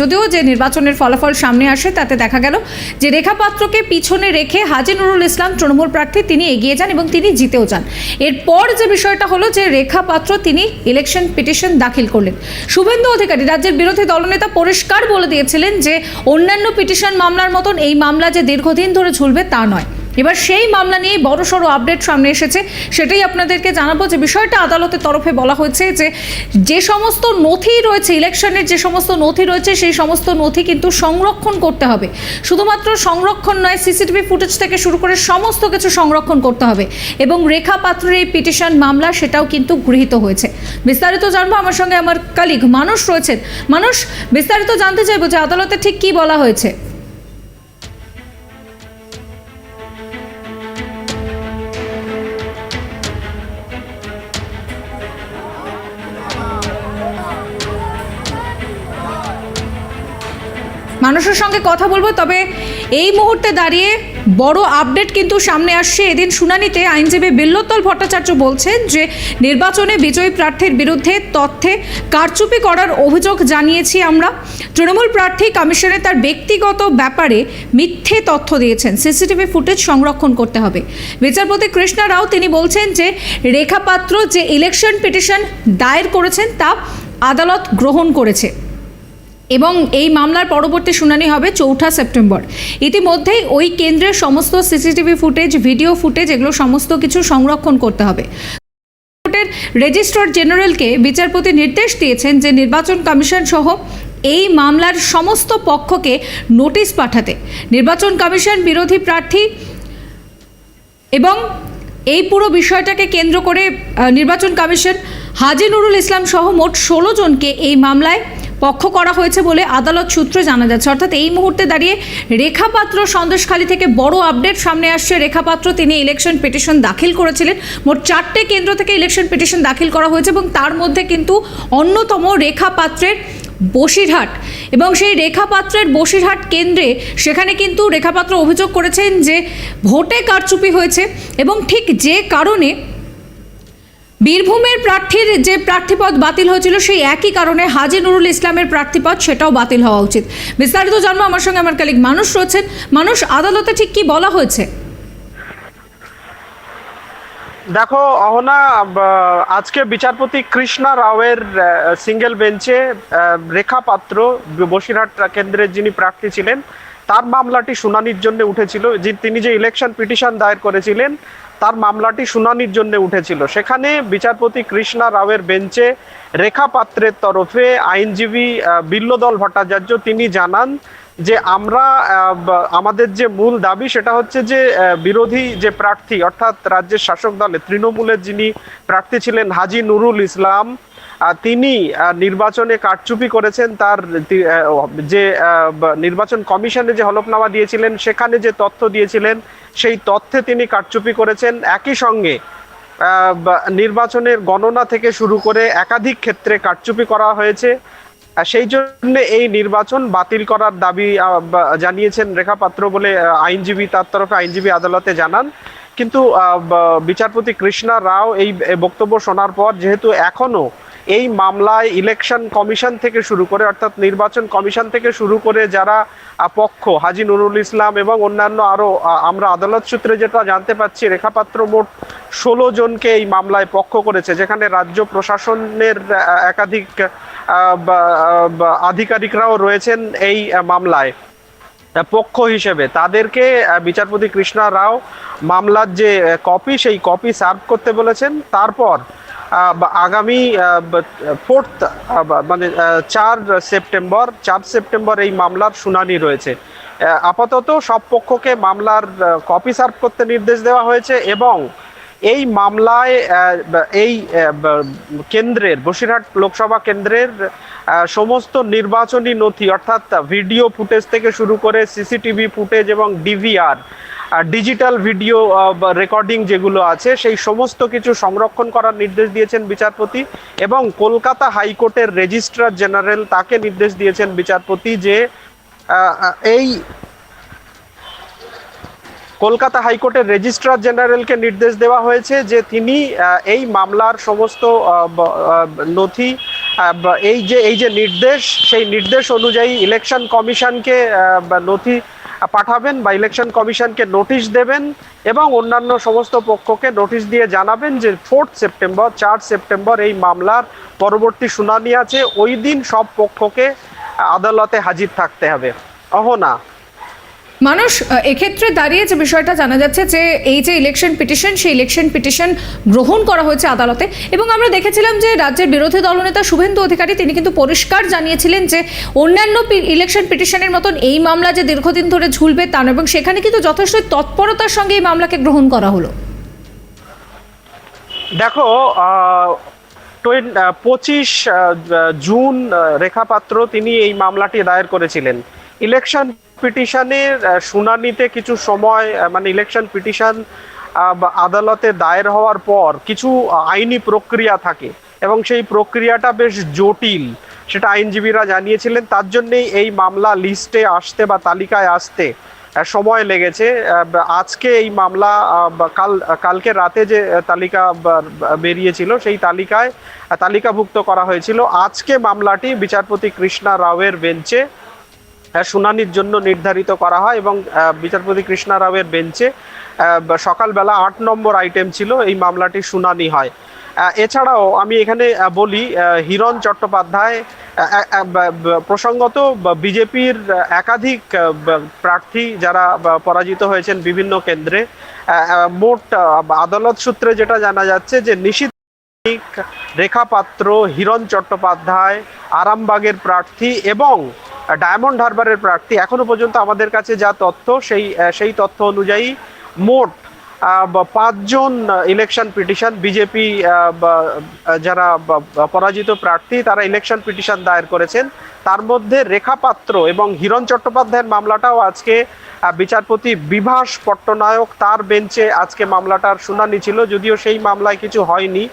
যদিও যে নির্বাচনের ফলাফল সামনে আসে, তাতে দেখা গেল যে রেখা পাত্রকে পিছনে রেখে হাজি নুরুল ইসলাম তৃণমূল প্রার্থী তিনি এগিয়ে যান এবং তিনি জিতেও যান। এরপর যে বিষয়টা হলো যে রেখা পাত্র তিনি ইলেকশন পিটিশন দাখিল করলেন। শুভেন্দু অধিকারী রাজ্যের বিরোধী দলনেতা পরিষ্কার বলে দিয়েছিলেন যে, অন্যান্য পিটিশন মামলার মতন এই মামলা যে দীর্ঘদিন ধরে ঝুলবে তা নয়। এবার সেই মামলা নিয়ে বড় সড়ো আপডেট সামনে এসেছে, সেটাই আপনাদেরকে জানাব যে বিষয়টা আদালতের তরফে বলা হয়েছে যে যে সমস্ত নথি রয়েছে, ইলেকশনের যে সমস্ত নথি রয়েছে, সেই সমস্ত নথি কিন্তু সংরক্ষণ করতে হবে। শুধুমাত্র সংরক্ষণ নয় সিসিটিভি ফুটেজ থেকে শুরু করে সমস্ত কিছু সংরক্ষণ করতে হবে এবং রেখা পাত্রের এই পিটিশন মামলা সেটাও কিন্তু গৃহীত হয়েছে। বিস্তারিত জানব আমার সঙ্গে আমার কালিগ মানুষ রয়েছেন। মানুষ, বিস্তারিত জানতে চাইব যে আদালতে ঠিক কি বলা হয়েছে? মানুষের সঙ্গে কথা বলব, তবে এই মুহূর্তে দাঁড়িয়ে বড় আপডেট কিন্তু সামনে আসছে। এদিন শুনানিতে আইনজীবী বিল্লোত্তল ভট্টাচার্য বলছেন যে, নির্বাচনে বিজয়ী প্রার্থীর বিরুদ্ধে তথ্যে কারচুপি করার অভিযোগ জানিয়েছি আমরা। তৃণমূল প্রার্থী কমিশনে তার ব্যক্তিগত ব্যাপারে মিথ্যে তথ্য দিয়েছেন। সিসিটিভি ফুটেজ সংরক্ষণ করতে হবে। বিচারপতি কৃষ্ণা রাও তিনি বলছেন যে রেখা পাত্র যে ইলেকশন পিটিশন দায়ের করেছেন তা আদালত গ্রহণ করেছে। এবং এই মামলার পরবর্তী শুনানি হবে চৌঠা সেপ্টেম্বর। ইতিমধ্যেই ওই কেন্দ্রের সমস্ত সিসিটিভি ফুটেজ, ভিডিও ফুটেজ এগুলো সমস্ত কিছু সংরক্ষণ করতে হবে। রেজিস্ট্রার জেনারেলকে বিচারপতি নির্দেশ দিয়েছেন যে নির্বাচন কমিশন সহ এই মামলার সমস্ত পক্ষকে নোটিশ পাঠাতে। নির্বাচন কমিশন বিরোধী প্রার্থী এবং এই পুরো বিষয়টাকে কেন্দ্র করে নির্বাচন কমিশন হাজি নুরুল ইসলাম সহ মোট ষোলো জনকে এই মামলায় পক্ষ করা হয়েছে বলে আদালত সূত্রে জানা যাচ্ছে। অর্থাৎ এই মুহূর্তে দাঁড়িয়ে রেখাপাত্র সন্দেশখালী থেকে বড় আপডেট সামনে আসছে। রেখাপাত্র, তিনি ইলেকশন পিটিশন দাখিল করেছিলেন। মোট চারটে কেন্দ্র থেকে ইলেকশন পিটিশন দাখিল করা হয়েছে এবং তার মধ্যে কিন্তু অন্যতম রেখাপাত্রের বসিরহাট এবং সেই রেখাপাত্রের বসিরহাট কেন্দ্রে সেখানে কিন্তু রেখাপাত্র অভিযোগ করেছেন যে ভোটে কারচুপি হয়েছে এবং ঠিক যে কারণে বীরভূমের প্রার্থীর যে প্রার্থীপদ বাতিল হয়েছিল, সেই একই কারণে হাজি নুরুল ইসলামের প্রার্থীপদ সেটাও বাতিল হওয়া উচিত। বিস্তারিত জানব আমার সঙ্গে আমার কালিক মানুষ রয়েছেন। মানুষ, আদালতে ঠিক কি বলা হয়েছে? দেখো, অহনা আজকে বিচারপতি কৃষ্ণা রাওয়ের সিঙ্গেল বেঞ্চে রেখা পাত্র, বসিরহাট কেন্দ্রের যিনি প্রার্থী ছিলেন, তার মামলাটি শুনানির জন্য উঠেছিল। যে, তিনি যে ইলেকশন পিটিশন দায়ের করেছিলেন তার মামলাটি শুনানির জন্য উঠেছিল। সেখানে বিচারপতি কৃষ্ণা রাওয়ের বেঞ্চে রেখা পাত্রের তরফে আইনজীবী বিল্লদল ভট্টাচার্য তিনি জানান যে আমরা আমাদের যে মূল দাবি সেটা হচ্ছে যে বিরোধী যে প্রার্থী অর্থাৎ রাজ্যের শাসক দলে তৃণমূলের যিনি প্রার্থী ছিলেন হাজি নুরুল ইসলাম তিনি নির্বাচনে কারচুপি করেছেন, তার যে নির্বাচন কমিশনে যে হলফনামা দিয়েছিলেন, সেখানে যে তথ্য দিয়েছিলেন, সেই তথ্যে তিনি কারচুপি করেছেন। একই সঙ্গে নির্বাচনের গণনা থেকে শুরু করে একাধিক ক্ষেত্রে কারচুপি করা হয়েছে। সেই জন্য এই নির্বাচন বাতিল করার দাবি জানিয়েছেন রেখা পাত্র বলে আইনজীবী, তার তরফে আইনজীবী আদালতে জানান। কিন্তু বিচারপতি কৃষ্ণা রাও এই বক্তব্য শোনার পর, যেহেতু এখনও এই মামলায় ইলেকশন কমিশন থেকে শুরু করে, অর্থাৎ নির্বাচন কমিশন থেকে শুরু করে যারা পক্ষ, হাজি নুরুল ইসলাম এবং অন্যান্য আরও আমরা আদালত সূত্রে যেটা জানতে পাচ্ছি, রেখাপাত্র মোট ষোলো জনকে এই মামলায় পক্ষ করেছে, যেখানে রাজ্য প্রশাসনের একাধিক আধিকারিকরাও রয়েছেন এই মামলায়। পক্ষ হিসেবে তাদেরকে বিচারপতি কৃষ্ণা রাও মামলার যে কপি, সেই কপি সার্ভ করতে বলেছেন। তারপর আগামী ফোর্থ মানে চার সেপ্টেম্বর চার সেপ্টেম্বর এই মামলার শুনানি রয়েছে। আপাতত সব পক্ষকে মামলার কপি সার্ভ করতে নির্দেশ দেওয়া হয়েছে এবং এই মামলায় এই কেন্দ্রের, বসিরহাট লোকসভা কেন্দ্রের সমস্ত নির্বাচনী নথি, অর্থাৎ ভিডিও ফুটেজ থেকে শুরু করে সিসিটিভি ফুটেজ এবং ডিভিআর ডিজিটাল ভিডিও রেকর্ডিং যেগুলো আছে, সেই সমস্ত কিছু সংরক্ষণ করার নির্দেশ দিয়েছেন বিচারপতি এবং কলকাতা হাইকোর্টের রেজিস্ট্রার জেনারেল তাকে নির্দেশ দিয়েছেন বিচারপতি যে এই কলকাতা হাইকোর্টের রেজিস্ট্রার জেনারেলকে নির্দেশ দেওয়া হয়েছে যে তিনি এই মামলার সমস্ত নথি এই যে এই যে নির্দেশ, সেই নির্দেশ অনুযায়ী ইলেকশন কমিশনকে নথি পাঠাবেন বা ইলেকশন কমিশনকে নোটিশ দেবেন এবং অন্যান্য সমস্ত পক্ষকে নোটিশ দিয়ে জানাবেন যে ফোর্থ সেপ্টেম্বর, চার সেপ্টেম্বর এই মামলার পরবর্তী শুনানি আছে। ওই দিন সব পক্ষকে আদালতে হাজির থাকতে হবে। অহনা। মানুষ এক্ষেত্রে দাঁড়িয়ে যে বিষয়টা জানা যাচ্ছে যে এই যে ইলেকশন পিটিশন সেই ইলেকশন পিটিশন গ্রহণ করা হয়েছে আদালতে। এবং আমরা দেখেছিলাম যে রাজ্যের বিরোধী দলনেতা শুভেন্দু অধিকারী তিনি কিন্তু পরিষ্কার জানিয়েছিলেন যে অন্যান্য ইলেকশন পিটিশনের মতন এই মামলা যে দীর্ঘদিন ধরে ঝুলবে তা এবং সেখানে কিন্তু যথেষ্ট তৎপরতার সঙ্গে এই মামলাকে গ্রহণ করা হলো। দেখো পঁচিশ জুন রেখাপাত্র তিনি এই মামলাটি দায়ের করেছিলেন। ইলেকশন পিটিশনের শুনানিতে কিছু সময় মানে ইলেকশন পিটিশন আদালতে দায়ের হওয়ার পর কিছু আইনি প্রক্রিয়া থাকে এবং সেই প্রক্রিয়াটা বেশ জটিল। সেটা আইনজীবীরা জানিয়েছিলেন, তার জন্যেই এই মামলা লিস্টে আসতে বা তালিকায় আসতে সময় লেগেছে। আজকে এই মামলা কাল, কালকে রাতে যে তালিকা বেরিয়েছিল, সেই তালিকায় তালিকাভুক্ত করা হয়েছিল। আজকে মামলাটি বিচারপতি কৃষ্ণা রাওয়ের বেঞ্চে শুনানির জন্য নির্ধারিত করা হয় এবং বিচারপতি কৃষ্ণা রাওয়ের বেঞ্চে সকালবেলা আট নম্বর আইটেম ছিল এই মামলাটি শুনানি হয়। এছাড়াও আমি এখানে বলি হিরণ চট্টোপাধ্যায় প্রসঙ্গত বিজেপির একাধিক প্রার্থী যারা পরাজিত হয়েছেন বিভিন্ন কেন্দ্রে মোট আদালত সূত্রে যেটা জানা যাচ্ছে যে মানিক, রেখা পাত্র হিরণ চট্টোপাধ্যায় আরামবাগের প্রার্থী এবং ডায়মন্ড হারবারের প্রার্থী। এখনও পর্যন্ত আমাদের কাছে যা তথ্য, সেই সেই তথ্য অনুযায়ী মোট পাঁচজন ইলেকশন পিটিশন, বিজেপি যারা পরাজিত প্রার্থী, তারা ইলেকশন পিটিশন দায়ের করেছেন। তার মধ্যে রেখা পাত্র এবং হিরণ চট্টোপাধ্যায়ের মামলাটাও আজকে বিচারপতি বিভাস পট্টনায়ক তার বেঞ্চে আজকে মামলাটার শুনানি ছিল, যদিও সেই মামলায় কিছু হয়নি।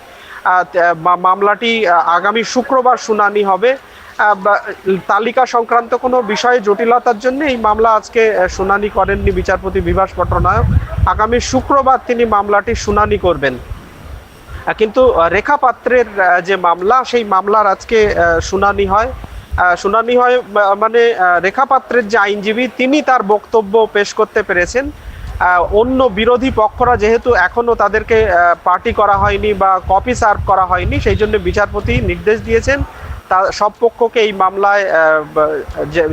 মামলাটি আগামী শুক্রবার শুনানি হবে। তালিকা সংক্রান্ত কোনো বিষয়ে জটিলতার জন্য এই মামলা আজকে শুনানি করেননি বিচারপতি বিভাস পট্টনায়ক আগামী শুক্রবার তিনি মামলাটি শুনানি করবেন। কিন্তু রেখা পাত্রের যে মামলা, সেই মামলার আজকে শুনানি হয়। শুনানি হয় মানে রেখা পাত্রের যে আইনজীবী, তিনি তার বক্তব্য পেশ করতে পেরেছেন। অন্য বিরোধী পক্ষরা যেহেতু এখনও তাদেরকে পার্টি করা হয়নি বা কপি সার্ভ করা হয়নি, সেই জন্য বিচারপতি নির্দেশ দিয়েছেন। তা সব পক্ষকে এই মামলায়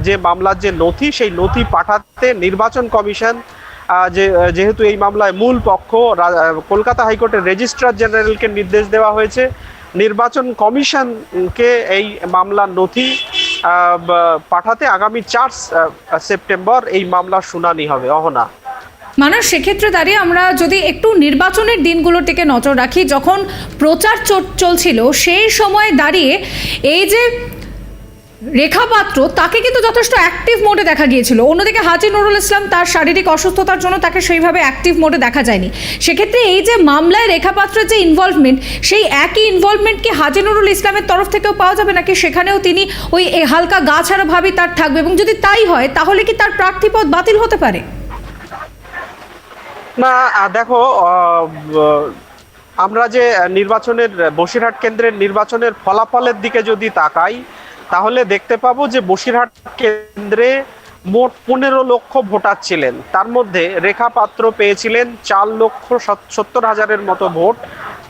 যে- মামলার যে নথি, সেই নথি পাঠাতে নির্বাচন কমিশন যে, যেহেতু এই মামলায় মূল পক্ষ কলকাতা হাইকোর্টের রেজিস্ট্রার জেনারেলকে নির্দেশ দেওয়া হয়েছে, নির্বাচন কমিশনকে এই মামলার নথি পাঠাতে আগামী চার সেপ্টেম্বর এই মামলার শুনানি হবে। অহনা। মানে সেক্ষেত্রে দাঁড়িয়ে আমরা যদি একটু নির্বাচনের দিনগুলোর দিকে নজর রাখি, যখন প্রচার চল- চলছিল, সেই সময় দাঁড়িয়ে এই যে রেখা পাত্র তাকে কিন্তু যথেষ্ট অ্যাক্টিভ মোডে দেখা গিয়েছিল। অন্যদিকে হাজি নুরুল ইসলাম তার শারীরিক অসুস্থতার জন্য তাকে সেইভাবে অ্যাক্টিভ মোডে দেখা যায়নি। সেক্ষেত্রে এই যে মামলায় রেখা পাত্রের যে ইনভলভমেন্ট সেই একই ইনভলভমেন্ট কি হাজি নুরুল ইসলামের তরফ থেকেও পাওয়া যাবে? নাকি সেখানেও তিনি ওই হালকা গা ছাড়া ভাবই তার থাকবে? এবং যদি তাই হয়, তাহলে কি তার প্রার্থীপদ বাতিল হতে পারে? না দেখো আমরা যে নির্বাচনের, বসিরহাট কেন্দ্রের নির্বাচনের ফলাফলের দিকে যদি তাকাই, তাহলে দেখতে পাবো যে বসিরহাট কেন্দ্রে মোট পনেরো লক্ষ ভোটার ছিলেন। তার মধ্যে রেখা পাত্র পেয়েছিলেন চার লক্ষ সত্তর হাজারের মতো ভোট,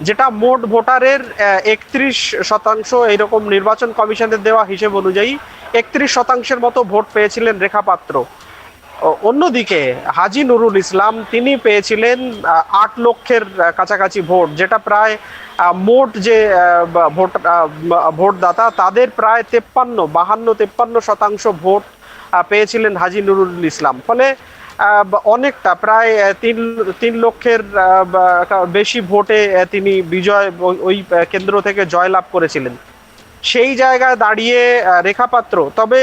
যেটা মোট ভোটারের একত্রিশ শতাংশ এইরকম নির্বাচন কমিশনের দেওয়া হিসেব অনুযায়ী একত্রিশ শতাংশের মতো ভোট পেয়েছিলেন রেখা পাত্র। অন্যদিকে হাজি নুরুল ইসলাম, তিনি পেয়েছিলেন আট লক্ষের কাছাকাছি ভোট, যেটা প্রায় মোট যে ভোট ভোটদাতা, তাদের প্রায় তেপ্পান্ন, বাহান্ন, তেপ্পান্ন শতাংশ ভোট পেয়েছিলেন হাজি নুরুল ইসলাম। ফলে অনেকটা, প্রায় তিন তিন লক্ষের বেশি ভোটে তিনি বিজয় ওই- কেন্দ্র থেকে জয়লাভ করেছিলেন। সেই জায়গায় দাঁড়িয়ে আহ, রেখা পাত্র তবে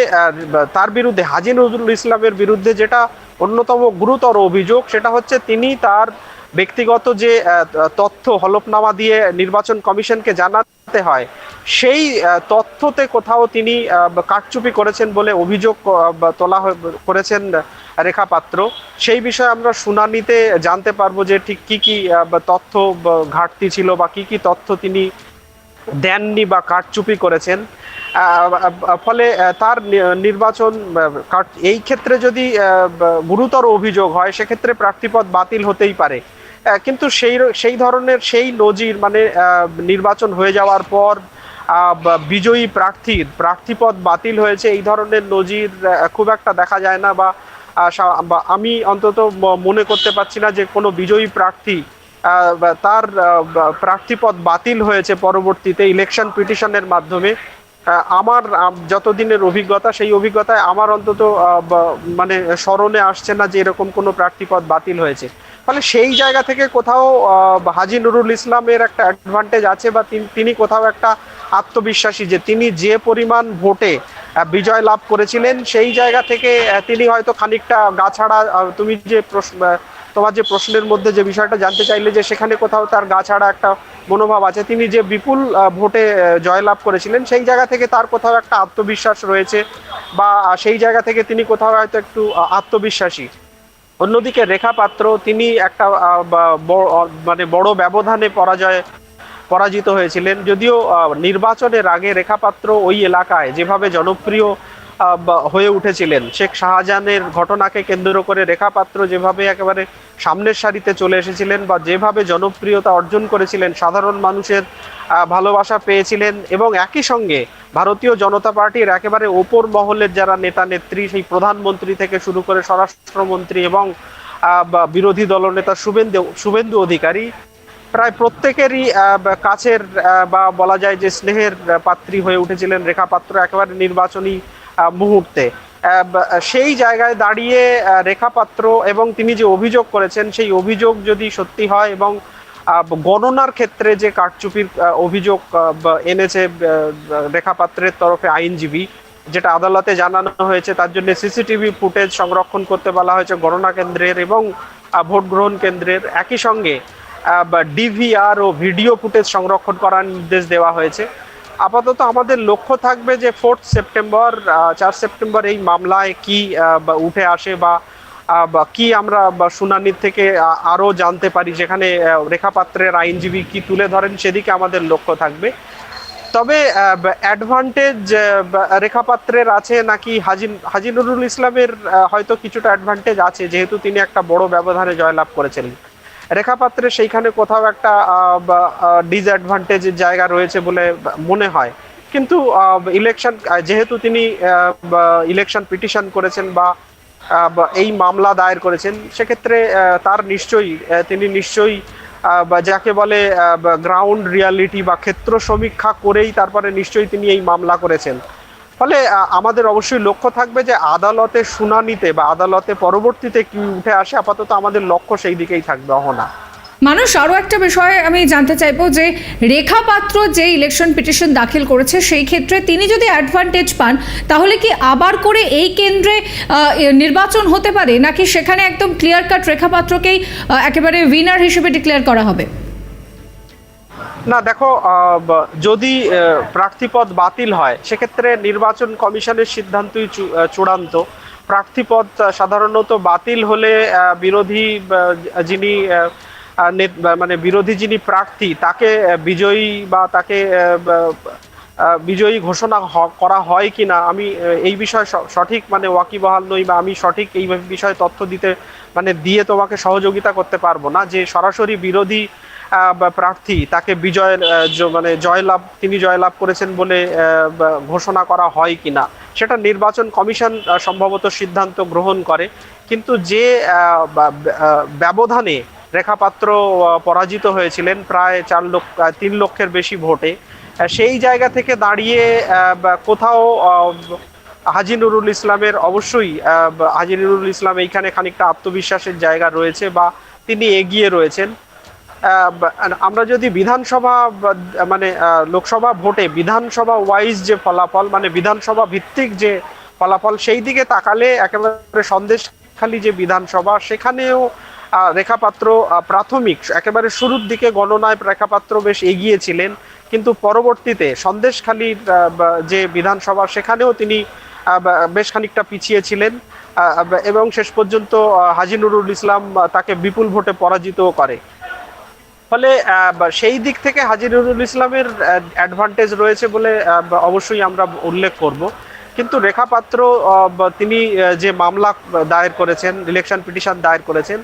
তার বিরুদ্ধে হাজি নজরুল ইসলামের বিরুদ্ধে যেটা অন্যতম গুরুতর অভিযোগ সেটা হচ্ছে তিনি তার ব্যক্তিগত যে তথ্য হলফনামা দিয়ে নির্বাচন কমিশনকে জানাতে হয় সেই তথ্যতে কোথাও তিনি আহ, কারচুপি করেছেন বলে অভিযোগ তোলা করেছেন রেখা পাত্র সেই বিষয়ে আমরা শুনানিতে জানতে পারব যে ঠিক কি কি তথ্য ঘাটতি ছিল বা কি কি তথ্য তিনি দেননি বা কারচুপি করেছেন। ফলে তার নির্বাচন এই ক্ষেত্রে যদি গুরুতর অভিযোগ হয়, সেক্ষেত্রে প্রার্থীপদ বাতিল হতেই পারে। কিন্তু সেই সেই ধরনের সেই নজির মানে নির্বাচন হয়ে যাওয়ার পর বিজয়ী প্রার্থীর, প্রার্থীপদ বাতিল হয়েছে, এই ধরনের নজির খুব একটা দেখা যায় না বা আমি অন্তত মনে করতে পারছি না যে কোনো বিজয়ী প্রার্থী তার প্রার্থীপদ বাতিল হয়েছে পরবর্তীতে ইলেকশন পিটিশনের মাধ্যমে। আমার যতদিনের অভিজ্ঞতা, সেই অভিজ্ঞতায় আমার অন্তত মানে স্মরণে আসছে না যে এরকম কোনো প্রার্থীপদ বাতিল হয়েছে। ফলে সেই জায়গা থেকে কোথাও হাজী নুরুল ইসলামের একটা অ্যাডভান্টেজ আছে বা তিনি কোথাও একটা আত্মবিশ্বাসী যে তিনি যে পরিমাণ ভোটে বিজয় লাভ করেছিলেন, সেই জায়গা থেকে তিনি হয়তো খানিকটা গাছাড়া তুমি যে প্রশ্ন তোমার যে প্রশ্নের মধ্যে যে বিষয়টা জানতে চাইলে যে সেখানে কোথাও তার গা ছাড়া একটা মনোভাব আছে। তিনি যে বিপুল ভোটে জয়লাভ করেছিলেন, সেই জায়গা থেকে তার কোথাও একটা আত্মবিশ্বাস রয়েছে বা সেই জায়গা থেকে তিনি কোথাও হয়তো একটু আত্মবিশ্বাসী। অন্যদিকে রেখা পাত্র, তিনি একটা মানে বড় ব্যবধানে পরাজয়, পরাজিত হয়েছিলেন। যদিও নির্বাচনের আগে রেখা পাত্র ওই এলাকায় যেভাবে জনপ্রিয় হয়ে উঠেছিলেন। শেখ শাহজাহানের ঘটনাকে কেন্দ্র করে রেখা পাত্র যেভাবে একেবারে সামনের সারিতে চলে এসেছিলেন বা যেভাবে জনপ্রিয়তা অর্জন করেছিলেন, সাধারণ মানুষের ভালোবাসা পেয়েছিলেন এবং একই সঙ্গে ভারতীয় জনতা পার্টির একেবারে ওপর মহলের যারা নেতা, নেত্রী, সেই প্রধানমন্ত্রী থেকে শুরু করে স্বরাষ্ট্রমন্ত্রী এবং বিরোধী দলনেতা শুভেন্দু শুভেন্দু অধিকারী, প্রায় প্রত্যেকেরই কাছের বা বলা যায় যে স্নেহের পাত্রী হয়ে উঠেছিলেন রেখা পাত্র একেবারে নির্বাচনী মুহূর্তে। সেই জায়গায় দাঁড়িয়ে আহ, রেখা পাত্র এবং তিনি যে অভিযোগ করেছেন সেই অভিযোগ যদি সত্যি হয় এবং গণনার ক্ষেত্রে যে কারচুপির অভিযোগ এনেছে আহ, রেখা পাত্রের তরফে আইনজীবী যেটা আদালতে জানানো হয়েছে তার জন্য সিসিটিভি ফুটেজ সংরক্ষণ করতে বলা হয়েছে গণনা কেন্দ্রের এবং ভোট গ্রহণ কেন্দ্রের। একই সঙ্গে ডিভিআর ও ভিডিও ফুটেজ সংরক্ষণ করার নির্দেশ দেওয়া হয়েছে। আপাতত আমাদের লক্ষ্য থাকবে যে ফোর্থ সেপ্টেম্বর চার সেপ্টেম্বর এই মামলায় কি উঠে আসে বা কি আমরা শুনানির থেকে আরও জানতে পারি যেখানে রেখাপাত্রের আইনজীবী কি তুলে ধরেন সেদিকে আমাদের লক্ষ্য থাকবে। তবে অ্যাডভান্টেজ রেখাপাত্রের আছে নাকি হাজি হাজিনুরুল ইসলামের হয়তো কিছুটা অ্যাডভান্টেজ আছে, যেহেতু তিনি একটা বড় ব্যবধানে জয়লাভ করেছিলেন রেখাপাত্রের সেইখানে কোথাও একটা ডিসঅ্যাডভান্টেজের জায়গা রয়েছে বলে মনে হয়। কিন্তু ইলেকশন যেহেতু তিনি ইলেকশন পিটিশন করেছেন বা এই মামলা দায়ের করেছেন, সেক্ষেত্রে তার নিশ্চয়ই তিনি নিশ্চয়ই যাকে বলে গ্রাউন্ড রিয়ালিটি বা ক্ষেত্র সমীক্ষা করেই তারপরে নিশ্চয়ই তিনি এই মামলা করেছেন। ফলে আমাদের অবশ্যই লক্ষ্য থাকবে যে আদালতে শুনানিতে বা আদালতে পরবর্তীতে কি উঠে আসে আপাতত আমাদের লক্ষ্য সেই দিকেই থাকবে, অহনা। মানুষ আরও একটা বিষয় আমি জানতে চাইব যে রেখা পাত্র যে ইলেকশন পিটিশন দাখিল করেছে, সেই ক্ষেত্রে তিনি যদি অ্যাডভান্টেজ পান, তাহলে কি আবার করে এই কেন্দ্রে নির্বাচন হতে পারে? নাকি সেখানে একদম ক্লিয়ার কাট রেখা পাত্রকেই একেবারে উইনার হিসেবে ডিক্লেয়ার করা হবে? না, দেখো যদি প্রার্থীপদ বাতিল হয়, সেক্ষেত্রে নির্বাচন কমিশনের সিদ্ধান্তই চূড়ান্ত। প্রার্থীপদ সাধারণত বাতিল হলে বিরোধী যিনি মানে বিরোধী যিনি প্রার্থী, তাকে বিজয়ী বা তাকে বিজয়ী ঘোষণা করা হয় কিনা, আমি এই বিষয়ে সঠিক মানে ওয়াকিবহাল নই বা আমি সঠিক এই বিষয়ে তথ্য দিতে মানে দিয়ে তোমাকে সহযোগিতা করতে পারব না। যে সরাসরি বিরোধী প্রার্থী তাকে বিজয় আহ, জ- মানে জয়লাভ তিনি জয়লাভ করেছেন বলে ঘোষণা করা হয় কিনা সেটা নির্বাচন কমিশন সম্ভবত সিদ্ধান্ত গ্রহণ করে। কিন্তু যে ব্যবধানে রেখাপাত্র পরাজিত হয়েছিলেন প্রায় চার লক্ষ তিন লক্ষের বেশি ভোটে সেই জায়গা থেকে দাঁড়িয়ে কোথাও হাজি নুরুল ইসলামের অবশ্যই হাজি নুরুল ইসলাম এইখানে খানিকটা আত্মবিশ্বাসের জায়গা রয়েছে বা তিনি এগিয়ে রয়েছেন। আমরা যদি বিধানসভা মানে লোকসভা ভোটে বিধানসভা ওয়াইজ যে ফলাফল মানে বিধানসভা ভিত্তিক যে ফলাফল, সেই দিকে তাকালে একেবারে সন্দেশখালী যে বিধানসভা, সেখানেও রেখাপাত্র প্রাথমিক, একেবারে শুরুর দিকে গণনায় রেখাপাত্র বেশ এগিয়েছিলেন। কিন্তু পরবর্তীতে সন্দেশখালীর যে বিধানসভা, সেখানেও তিনি বেশ খানিকটা পিছিয়ে ছিলেন এবং শেষ পর্যন্ত হাজি নুরুল ইসলাম তাকে বিপুল ভোটে পরাজিত করে। ফলে সেই দিক থেকে হাজি নুরুল ইসলামের অ্যাডভান্টেজ রয়েছে বলে অবশ্যই আমরা উল্লেখ করব। কিন্তু রেখা পাত্র তিনি যে মামলা দায়ের করেছেন ইলেকশন পিটিশন দায়ের করেছেন,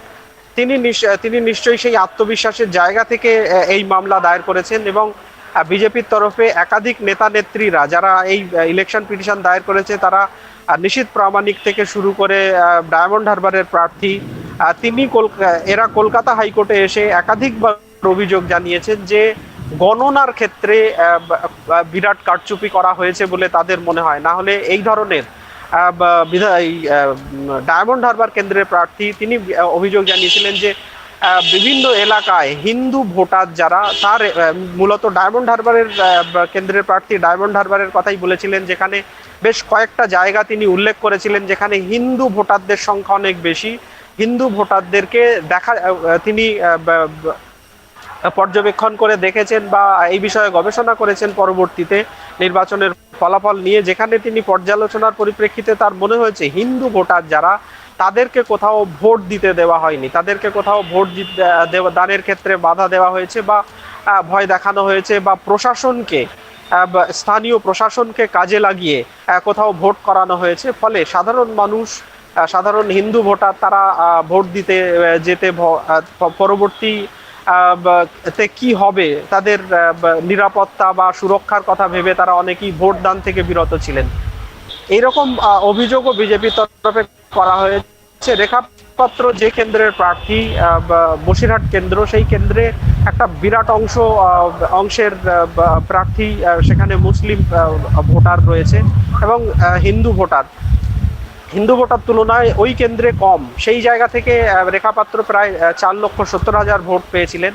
তিনি তিনি নিশ্চয়ই সেই আত্মবিশ্বাসের জায়গা থেকে এই মামলা দায়ের করেছেন এবং বিজেপির তরফে একাধিক নেতা নেত্রীরা যারা এই ইলেকশন পিটিশন দায়ের করেছে, তারা নিশীথ প্রামাণিক থেকে শুরু করে ডায়মন্ড হারবারের প্রার্থী তিনি কলকা- এরা কলকাতা হাইকোর্টে এসে একাধিকবার অভিযোগ জানিয়েছেন যে গণনার ক্ষেত্রে বিরাট কারচুপি করা হয়েছে বলে তাদের মনে হয়। না হলে এই ধরনের ডায়মন্ড হারবার কেন্দ্রের প্রার্থী তিনি অভিযোগ জানিয়েছিলেন যে বিভিন্ন এলাকায় হিন্দু ভোটার যারা, তার মূলত ডায়মন্ড হারবারের কেন্দ্রের প্রার্থী ডায়মন্ড হারবারের কথাই বলেছিলেন, যেখানে বেশ কয়েকটা জায়গা তিনি উল্লেখ করেছিলেন, যেখানে হিন্দু ভোটারদের সংখ্যা অনেক বেশি। হিন্দু ভোটারদেরকে দেখা তিনি পর্যবেক্ষণ করে দেখেছেন বা এই বিষয়ে গবেষণা করেছেন পরবর্তীতে নির্বাচনের ফলাফল নিয়ে, যেখানে তিনি পর্যালোচনার পরিপ্রেক্ষিতে তার মনে হয়েছে হিন্দু ভোটার যারা, তাদেরকে কোথাও ভোট দিতে দেওয়া হয়নি। তাদেরকে কোথাও ভোট দানের ক্ষেত্রে বাধা দেওয়া হয়েছে বা ভয় দেখানো হয়েছে বা প্রশাসনকে স্থানীয় প্রশাসনকে কাজে লাগিয়ে কোথাও ভোট করানো হয়েছে। ফলে সাধারণ মানুষ সাধারণ হিন্দু ভোটার তারা ভোট দিতে যেতে পরবর্তী তে কি হবে? তাদের নিরাপত্তা বা সুরক্ষার কথা ভেবে তারা অনেকেই ভোট দান থেকে বিরত ছিলেন। এইরকম অভিযোগও বিজেপির তরফে করা হয়েছে। রেখাপাত্র যে কেন্দ্রের প্রার্থী বসিরহাট কেন্দ্র, সেই কেন্দ্রে একটা বিরাট অংশ অংশের প্রার্থী সেখানে মুসলিম ভোটার রয়েছে এবং হিন্দু ভোটার। হিন্দু ভোটার তুলনায় ওই কেন্দ্রে কম। সেই জায়গা থেকে রেখাপাত্র প্রায় চার লক্ষ সত্তর হাজার ভোট পেয়েছিলেন।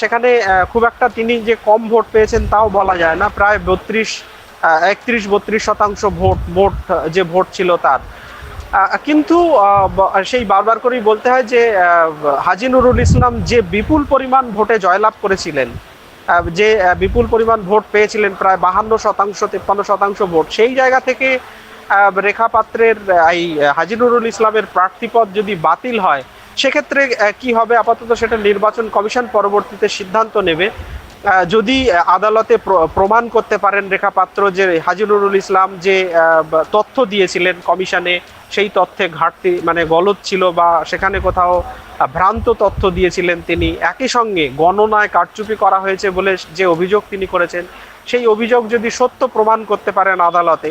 সেখানে খুব একটা তিনি যে কম ভোট পেয়েছেন তাও বলা যায় না। প্রায় বত্রিশ একত্রিশ, বত্রিশ শতাংশ ভোট ভোট, যে ভোট ছিল তার। কিন্তু সেই বারবার করেই বলতে হয় যে হাজি নুরুল ইসলাম যে বিপুল পরিমাণ ভোটে জয়লাভ করেছিলেন যে বিপুল পরিমাণ ভোট পেয়েছিলেন, প্রায় বাহান্ন শতাংশ, তিপ্পান্ন শতাংশ ভোট, সেই জায়গা থেকে রেখা পাত্রের এই আহ, হাজি নুরুল ইসলামের প্রার্থীপদ যদি বাতিল হয় সেক্ষেত্রে কি হবে? আপাতত সেটা নির্বাচন কমিশন পরবর্তীতে সিদ্ধান্ত নেবে। যদি আদালতে প্র- প্রমাণ করতে পারেন রেখা পাত্র যে হাজি নুরুল ইসলাম যে তথ্য দিয়েছিলেন কমিশনে সেই তথ্যে ঘাটতি মানে গলত ছিল বা সেখানে কোথাও ভ্রান্ত তথ্য দিয়েছিলেন তিনি একই সঙ্গে গণনায় কারচুপি করা হয়েছে বলে যে অভিযোগ তিনি করেছেন সেই অভিযোগ যদি সত্য প্রমাণ করতে পারেন আদালতে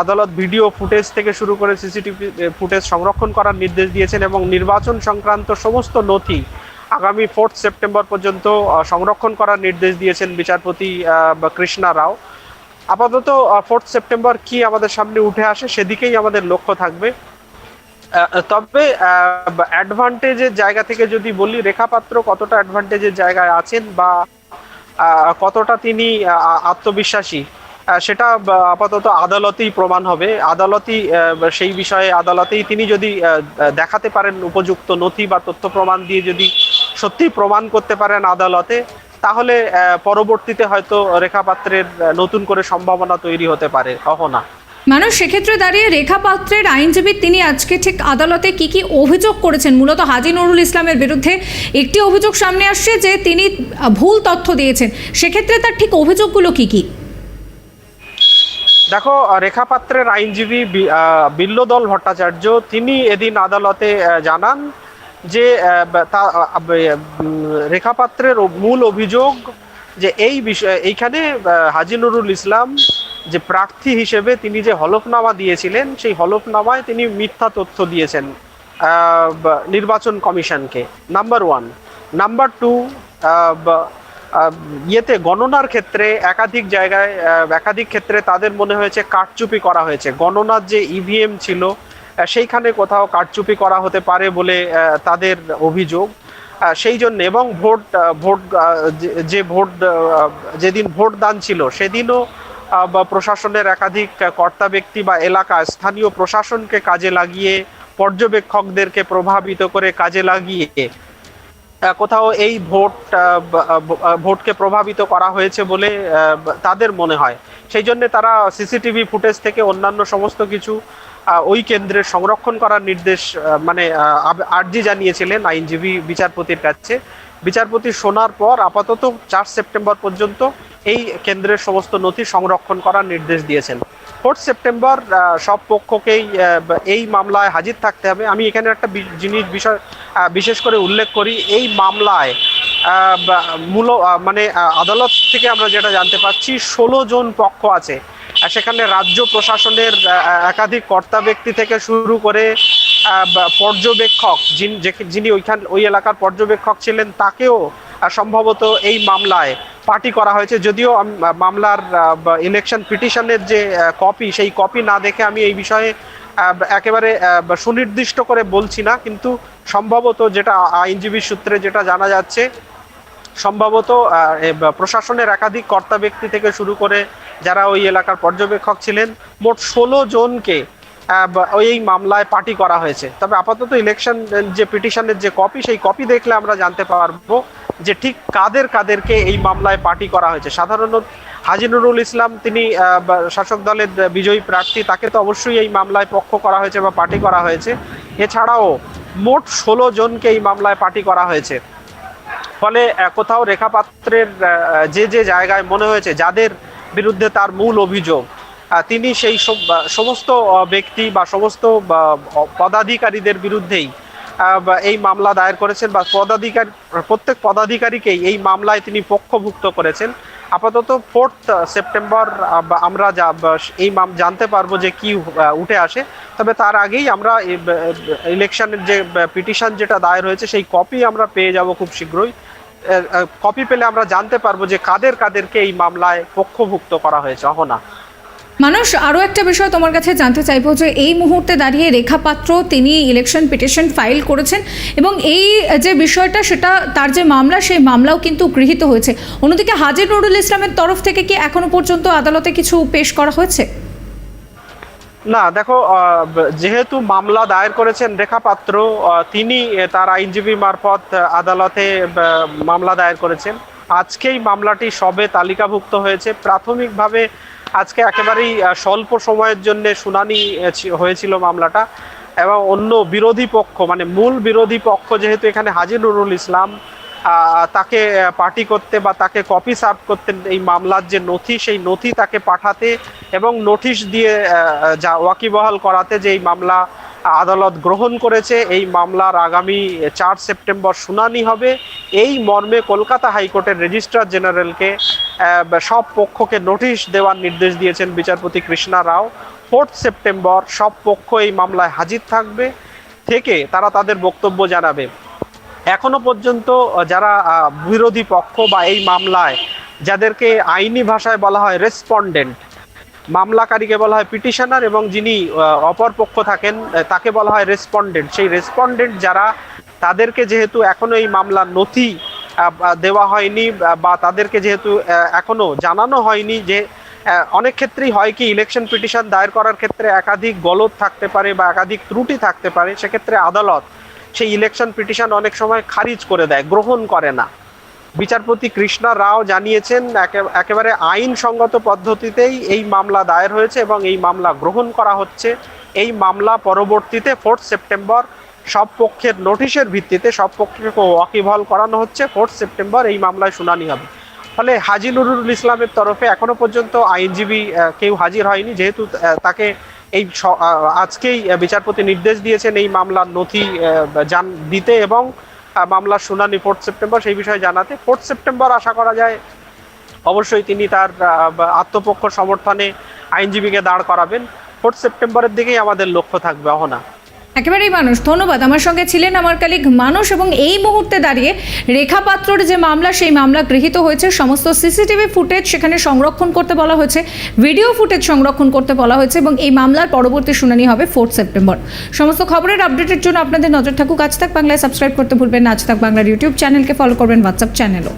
আদালত ভিডিও ফুটেজ থেকে শুরু করে সিসিটিভি ফুটেজ সংরক্ষণ করার নির্দেশ দিয়েছেন এবং নির্বাচন সংক্রান্ত সমস্ত নথি আগামী ফোর্থ সেপ্টেম্বর পর্যন্ত সংরক্ষণ করার নির্দেশ দিয়েছেন বিচারপতি কৃষ্ণা রাও। আপাতত ফোর্থ সেপ্টেম্বর কি আমাদের সামনে উঠে আসে সেদিকেই আমাদের লক্ষ্য থাকবে। তবে অ্যাডভান্টেজের জায়গা থেকে যদি বলি রেখাপাত্র কতটা অ্যাডভান্টেজের জায়গায় আছেন বা কতটা তিনি আত্মবিশ্বাসী? সেটা আপাতত আদালতেই প্রমাণ হবে। আদালতই সেই বিষয়ে আদালতেই তিনি যদি দেখাতে পারেন উপযুক্ত নথি বা তথ্য প্রমাণ দিয়ে যদি সত্যি প্রমাণ করতে পারেন আদালতে, তাহলে পরবর্তীতে হয়তো রেখাপাত্রের নতুন করে সম্ভাবনা তৈরি হতে পারে অহনা মানুষ সেক্ষেত্রে দাঁড়িয়ে রেখা পাত্রের আইনজীবী তিনি আজকে ঠিক আদালতে কি কি অভিযোগ করেছেন? মূলত হাজি নুরুল ইসলামের বিরুদ্ধে একটি অভিযোগ সামনে আসছে যে তিনি ভুল তথ্য দিয়েছেন। সেক্ষেত্রে তার ঠিক অভিযোগগুলো কি কি? দেখো রেখা পাত্রের আইনজীবী বিল্লদল ভট্টাচার্য, তিনি এদিন আদালতে জানান যে তা রেখা পাত্রের মূল অভিযোগ যে এই বিষয়ে, এইখানে হাজি নুরুল ইসলাম যে প্রার্থী হিসেবে তিনি যে হলফনামা দিয়েছিলেন, সেই হলফনামায় তিনি মিথ্যা তথ্য দিয়েছেন নির্বাচন কমিশনকে। Number one. নাম্বার টু ইয়েতে গণনার ক্ষেত্রে একাধিক জায়গায় একাধিক ক্ষেত্রে তাদের মনে হয়েছে কারচুপি করা হয়েছে। গণনার যে ইভিএম ছিল সেইখানে কোথাও কারচুপি করা হতে পারে বলে তাদের অভিযোগ। সেই জন্য এবং ভোট ভোট যে- ভোট যেদিন ভোট দান ছিল, সেদিনও বা প্রশাসনের একাধিক কর্তা ব্যক্তি বা এলাকা স্থানীয় প্রশাসনকে কাজে লাগিয়ে, পর্যবেক্ষকদেরকে প্রভাবিত করে কাজে লাগিয়ে কোথাও এই ভোট ভোটকে প্রভাবিত করা হয়েছে বলে তাদের মনে হয়। সেই জন্য তারা সিসিটিভি ফুটেজ থেকে অন্যান্য সমস্ত কিছু ওই কেন্দ্রের সংরক্ষণ করার নির্দেশ মানে আর্জি জানিয়েছিলেন আইনজীবী বিচারপতির কাছে। বিচারপতি শোনার পর আপাতত চার সেপ্টেম্বর পর্যন্ত এই কেন্দ্রের সমস্ত নথি সংরক্ষণ করার নির্দেশ দিয়েছেন। ফোর্থ সেপ্টেম্বর সব পক্ষকেই এই মামলায় হাজির থাকতে হবে। আমি এখানে একটা জিনিস বিষয় বিশেষ করে উল্লেখ করি। এই মামলায় মূল মানে আদালত থেকে আমরা যেটা জানতে পাচ্ছি, ষোলো জন পক্ষ আছে। সেখানে রাজ্য প্রশাসনের একাধিক কর্তা ব্যক্তি থেকে শুরু করে পর্যবেক্ষক যিনি ওইখান ওই এলাকার পর্যবেক্ষক ছিলেন, তাকেও সম্ভবত এই মামলায় পার্টি করা হয়েছে। যদিও মামলার ইলেকশন পিটিশনের যে কপি সেই কপি না দেখে আমি এই বিষয়ে একেবারে সুনির্দিষ্ট করে বলছি না। কিন্তু সম্ভবত যেটা আইনজীবী সূত্রে যেটা জানা যাচ্ছে, সম্ভবত প্রশাসনের একাধিক কর্তা ব্যক্তি থেকে শুরু করে যারা ওই এলাকার পর্যবেক্ষক ছিলেন, মোট ষোলো জনকে ওই এই মামলায় পার্টি করা হয়েছে। তবে আপাতত ইলেকশন যে পিটিশনের যে কপি সেই কপি দেখলে আমরা জানতে পারব যে ঠিক কাদের কাদেরকে এই মামলায় পার্টি করা হয়েছে। সাধারণত হাজি নুরুল ইসলাম তিনি শাসক দলের বিজয়ী প্রার্থী, তাকে তো অবশ্যই এই মামলায় পক্ষ করা হয়েছে বা পার্টি করা হয়েছে। এছাড়াও মোট ষোলো জনকে এই মামলায় পার্টি করা হয়েছে। ফলে কোথাও রেখাপাত্রের যে যে জায়গায় মনে হয়েছে যাদের বিরুদ্ধে তার মূল অভিযোগ তিনি সেই সমস্ত ব্যক্তি বা সমস্ত পদাধিকারীদের বিরুদ্ধেই এই মামলা দায়ের করেছেন বা পদাধিকার, প্রত্যেক পদাধিকারীকেই এই মামলায় তিনি পক্ষভুক্ত করেছেন। আপাতত ফোর্থ সেপ্টেম্বর আমরা যা এই মাম, জানতে পারব যে কি উঠে আসে। তবে তার আগেই আমরা ইলেকশনের যে পিটিশন যেটা দায়ের হয়েছে, সেই কপি আমরা পেয়ে যাব খুব শীঘ্রই। কপি পেলে আমরা জানতে পারব যে কাদের, কাদেরকে এই মামলায় পক্ষভুক্ত করা হয়েছে, অহনা। মানুষ, আরও একটা বিষয় তোমার কাছে জানতে চাইব যে এই মুহূর্তে দাঁড়িয়ে রেখা পাত্র তিনি ইলেকশন পিটিশন ফাইল করেছেন এবং এই যে বিষয়টা, সেটা তার যে মামলা, সেই মামলাও কিন্তু গৃহীত হয়েছে। অন্যদিকে হাজির নুরুল ইসলামের তরফ থেকে কি এখনও পর্যন্ত আদালতে কিছু পেশ করা হয়েছে? না, দেখো যেহেতু মামলা দায়ের করেছেন রেখা পাত্র তিনি তার আইনজীবী মারফত আদালতে মামলা দায়ের করেছেন। আজকেই মামলাটি সবে তালিকাভুক্ত হয়েছে। প্রাথমিকভাবে আজকে একেবারেই স্বল্প সময়ের জন্য শুনানি হয়েছিল মামলাটা এবং অন্য বিরোধী পক্ষ মানে মূল বিরোধী পক্ষ যেহেতু এখানে হাজির নুরুল ইসলাম তাকে পার্টি করতে বা তাকে কপি সার্ভ করতে এই মামলার যে নথি, সেই নথি তাকে পাঠাতে এবং নোটিশ দিয়ে যা ওয়াকিবহাল করাতে যে এই মামলা আদালত গ্রহণ করেছে। এই মামলার আগামী চার সেপ্টেম্বর শুনানি হবে। এই মর্মে কলকাতা হাইকোর্টের রেজিস্ট্রার জেনারেলকে সব পক্ষকে নোটিশ দেওয়ার নির্দেশ দিয়েছেন বিচারপতি কৃষ্ণা রাও। ফোর্থ সেপ্টেম্বর সব পক্ষ এই মামলায় হাজির থাকবে। থেকে তারা তাদের বক্তব্য জানাবে। এখনও পর্যন্ত যারা বিরোধী পক্ষ বা এই মামলায়, যাদেরকে আইনি ভাষায় বলা হয় রেসপন্ডেন্ট মামলাকারীকে বলা হয় পিটিশনার এবং যিনি অপর পক্ষ থাকেন তাকে বলা হয় রেসপন্ডেন্ট। সেই রেসপন্ডেন্ট যারা তাদেরকে যেহেতু এখনও এই মামলার নথি দেওয়া হয়নি বা- তাদেরকে যেহেতু আহ, এখনও জানানো হয়নি যে অনেক ক্ষেত্রেই হয় কি ইলেকশন পিটিশন দায়ের করার ক্ষেত্রে একাধিক গলদ থাকতে পারে বা একাধিক ত্রুটি থাকতে পারে সেক্ষেত্রে আদালত সেই ইলেকশন পিটিশন অনেক সময় খারিজ করে দেয় গ্রহণ করে না। বিচারপতি কৃষ্ণা রাও জানিয়েছেন, একে- একেবারে আইনসঙ্গত পদ্ধতিতেই এই মামলা দায়ের হয়েছে এবং এই মামলা গ্রহণ করা হচ্ছে। এই মামলা পরবর্তীতে ফোর্থ সেপ্টেম্বর সব পক্ষের নোটিশের ভিত্তিতে সব পক্ষকে ওয়াকিবহাল করানো হচ্ছে। ফোর্থ সেপ্টেম্বর এই মামলায় শুনানি হবে। ফলে হাজি নুরুল ইসলামের তরফে এখনও পর্যন্ত আইনজীবী কেউ হাজির হয়নি। যেহেতু তাকে এই আজকেই বিচারপতি নির্দেশ দিয়েছেন এই মামলার নথি জান, দিতে এবং মামলার শুনানি ফোর্থ সেপ্টেম্বর সেই বিষয়ে জানাতে ফোর্থ সেপ্টেম্বর আশা করা যায় অবশ্যই তিনি তার আত্মপক্ষ সমর্থনে আইনজীবীকে দাঁড় করাবেন। ফোর্থ সেপ্টেম্বরের দিকেই আমাদের লক্ষ্য থাকবে, অহনা। একেবারেই মানুষ। ধন্যবাদ। আমার সঙ্গে ছিলেন আমার কালিক মানুষ এবং এই মুহূর্তে দাঁড়িয়ে রেখা পাত্রর যে মামলা, সেই মামলা গৃহীত হয়েছে। সমস্ত সিসিটিভি ফুটেজ সেখানে সংরক্ষণ করতে বলা হয়েছে, ভিডিও ফুটেজ সংরক্ষণ করতে বলা হয়েছে এবং এই মামলার পরবর্তী শুনানি হবে ফোর্থ সেপ্টেম্বর সমস্ত খবরের আপডেটের জন্য আপনাদের নজর থাকুক আজ থাক বাংলায়। সাবস্ক্রাইব করতে ভুলবেন আজ থাক বাংলার ইউটিউব চ্যানেলকে ফলো করবেন হোয়াটসঅ্যাপ চ্যানেলও